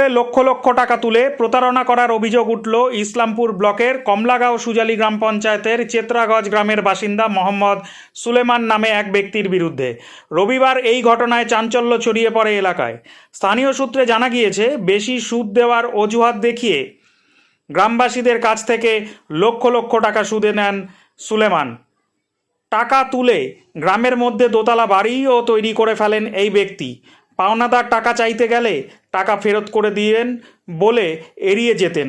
সুদে লক্ষ লক্ষ টাকা তুলে প্রতারণা করার অভিযোগ উঠল ইসলামপুর ব্লকের কমলাগাঁও সুজালি গ্রাম পঞ্চায়েতের চেত্রাগজ গ্রামের বাসিন্দা মোহাম্মদ সুলেমান নামে এক ব্যক্তির বিরুদ্ধে। রবিবার এই ঘটনায় চাঞ্চল্য ছড়িয়ে পড়ে এলাকায়। স্থানীয় সূত্রে জানা গিয়েছে, বেশি সুদ দেওয়ার অজুহাত দেখিয়ে গ্রামবাসীদের কাছ থেকে লক্ষ লক্ষ টাকা সুদে নেন সুলেমান। টাকা তুলে গ্রামের মধ্যে দোতলা বাড়িও তৈরি করে ফেলেন এই ব্যক্তি। পাওনাদার টাকা চাইতে গেলে টাকা ফেরত করে দিয়েন বলে এড়িয়ে যেতেন।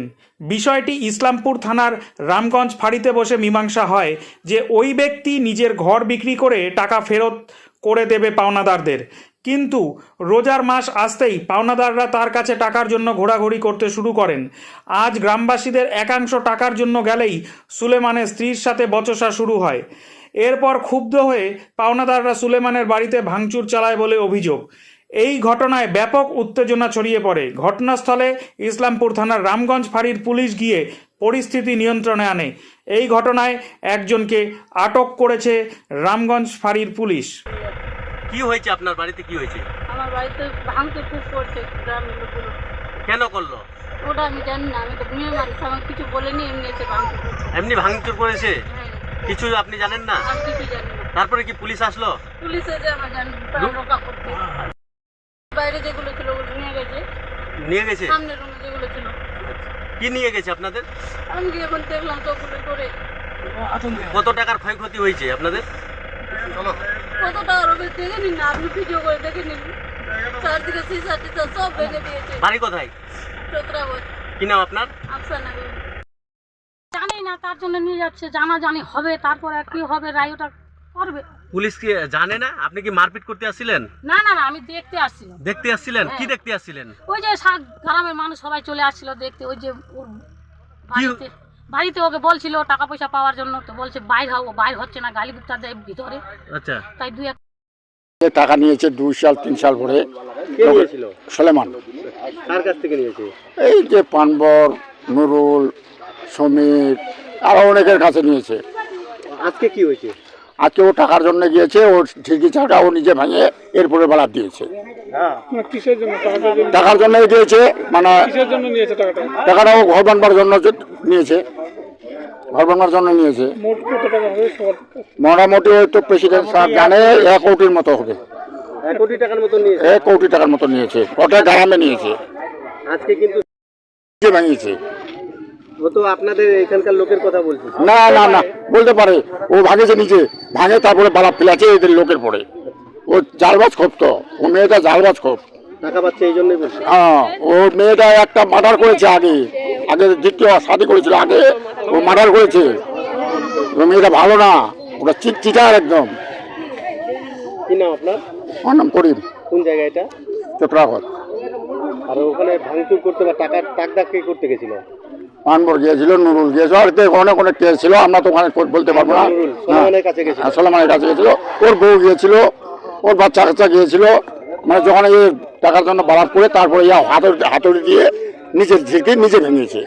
বিষয়টি ইসলামপুর থানার রামগঞ্জ ফাঁড়িতে বসে মীমাংসা হয় যে ওই ব্যক্তি নিজের ঘর বিক্রি করে টাকা ফেরত করে দেবে পাওনাদারদের। কিন্তু রোজার মাস আসতেই পাওনাদাররা তার কাছে টাকার জন্য ঘোরাঘুরি করতে শুরু করেন। আজ গ্রামবাসীদের একাংশ টাকার জন্য গেলেই সুলেমানের স্ত্রীর সাথে বচসা শুরু হয়। এরপর ক্ষুব্ধ হয়ে পাওনাদাররা সুলেমানের বাড়িতে ভাঙচুর চালায় বলে অভিযোগ। এই ঘটনায় ব্যাপক উত্তেজনা ছড়িয়ে পড়ে। ঘটনাস্থলে ইসলামপুর থানার রামগঞ্জ ফাঁড়ির পুলিশ গিয়ে পরিস্থিতি নিয়ন্ত্রণে আনে। এই ঘটনায় একজনকে আটক করেছে রামগঞ্জ ফাঁড়ির পুলিশ। কি হয়েছে আপনার বাড়িতে? কি হয়েছে? আমার বাড়িতে ভাঙতে খুব করছে গ্রামের লোকগুলো। কেন করল? ওটা আমি জানি না আমি তো মেয়ে মানুষ আমার কিছু বলেনি এমনি এসে ভাঙতে এমনি ভাঙচুর করেছে? হ্যাঁ। কিছু আপনি জানেন না? আমি কিছু জানি না। তারপরে কি পুলিশ আসলো? পুলিশ এসে আমার জানি প্রাণ রক্ষা করতে বাইরে যেগুলো ছিল ওগুলো নিয়ে গেছে নিয়ে গেছে? সামনের রুমে যেগুলো ছিল। কি নিয়ে গেছে আপনাদের? আমি গিয়ে এখন দেখলাম তো সবগুলো করে। কত টাকার ক্ষয়ক্ষতি হয়েছে আপনাদের? কত টাকার হবে দেখে নিন না আপনি ভিডিও করে দেখে নিন। চারদিকে সিসা টিসা সব ভেঙে দিয়েছে। বাড়ি কোথায়? সতেরো কি নাম আপনার? আফসানা। জানি না তার জন্য নিয়ে যাচ্ছে জানা জানি হবে তারপর আর কি হবে রায় ওটা করবে? পুলিশ কি জানে না? আপনি কি মারপিট করতে আসছিলেন? না না না আমি দেখতে আসছিলাম। দেখতে আসছিলেন? কি হ্যাঁ। দেখতে আসছিলেন? ওই যে গ্রামের মানুষ সবাই চলে আসছিল দেখতে ওই যে ওর বাড়িতে বাড়িতে ওকে বলছিল টাকা পয়সা পাওয়ার জন্য তো বলছে বাইর হও বাইর হচ্ছে না গালি গুপ্তা দেয় ভিতরে। আচ্ছা। তাই দুই এক টাকা নিয়েছে দুই সাল তিন সাল পরে সলেমান। কার কাছ থেকে নিয়েছে? এই যে পানবর নুরুল সমীর আরও অনেকের কাছে নিয়েছে। আজকে কি হয়েছে? আজকে ও টাকার জন্য গিয়েছে ও ঠিকই টাকা ও নিজে ভেঙে এরপরে বেলা দিয়েছে। হ্যাঁ কিসের জন্য? টাকাটার জন্য টাকার জন্য গিয়েছে মানে কিসের জন্য নিয়েছে টাকাটা? টাকাটা ও ঘর বানবার জন্য যে নিয়েছে। ঘর বানবার জন্য নিয়েছে। মোট কত টাকা হবে? সবার মোটামুটি ওই তো প্রেসিডেন্ট সাহেব জানে এক কোটির মতো হবে। এক কোটি টাকার মতো নিয়েছে। এক কোটি টাকার মতো নিয়েছে। ওটা গ্রামে নিয়েছে। আজকে কিন্তু নিজে ভেঙেছে ও তো আপনাদের এখানকার লোকের কথা বলছে। না না না বলতে পারে। ও ভাঙেছে নিজে ভাঙে তারপরে বালা ফেলাছে এদের লোকের পরে। ও জালবাজ খোপ তো ও মেয়েটা জালবাজ খোপ। টাকা পাচ্ছে এই জন্যই বলছে। হ্যাঁ ও মেয়েটা একটা মার্ডার করেছে আগে। আগে দ্বিতীয় শাদি করেছিল আগে ও মার্ডার করেছে। ও মেয়েটা ভালো না ওটা চিট চিটার একদম। কি নাম আপনার? আমার নাম করিম। কোন জায়গা এটা? চট্রাগড় আর ওখানে ভাঙচুর করতে বা টাকা টাক দাক কে করতে গেছিল? পানবর গিয়েছিল নুরুল গিয়েছিল আর অনেক অনেক কেস ছিল আমরা তো ওখানে বলতে পারব না। নুরুল, সোলেমানের কাছে গেছিল। হ্যাঁ, কাছে গেছিল। ওর বউ গিয়েছিল ওর বাচ্চা কাচ্চা গিয়েছিল। মানে যখন এই টাকার জন্য বালাপ করে তারপরে ইয়া হাতুড়ি হাতুড়ি দিয়ে নিজের ঝিঁকে নিজে ভেঙেছে।